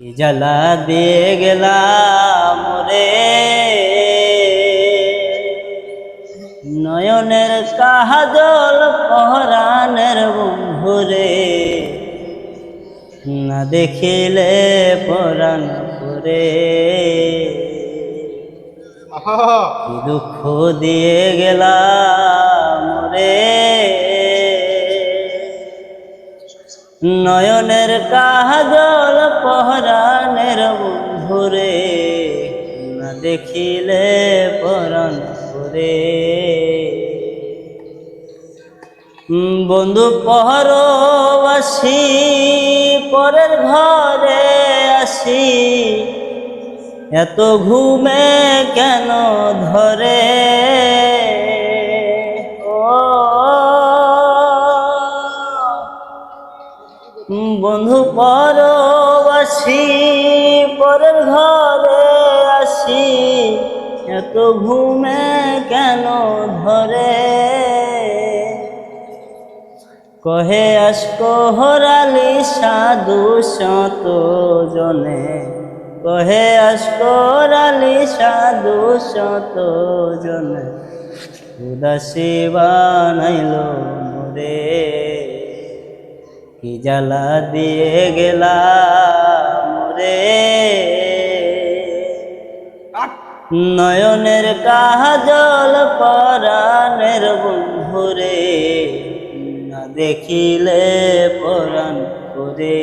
কি জ্বালা দিয়ে গেলাম রে? নয়নের কাহাজল পহরানের বন্ধুরে না দেখিলে পরাণ করে। দুঃখ দিয়ে গেলাম রে? নয়নের কাজল পহরানের না দেখিলে পরাণ করে। বন্ধু পহরবাসী, পরের ঘরে আসি। এত ঘুমে কেন ধরে? বন্ধু পরবাসী পরের ঘরে ঘুমে কেন ধরে? কহে আসকো হরালি সাধু শত জনে। কহে আসকো হরালি সাধু শত জনে। উদাসী বানাইল মোরে। কি জ্বালা দিয়ে গেলা নয়নের কাজল পরাণের বন্ধুরে না দেখিলে পরাণ করে।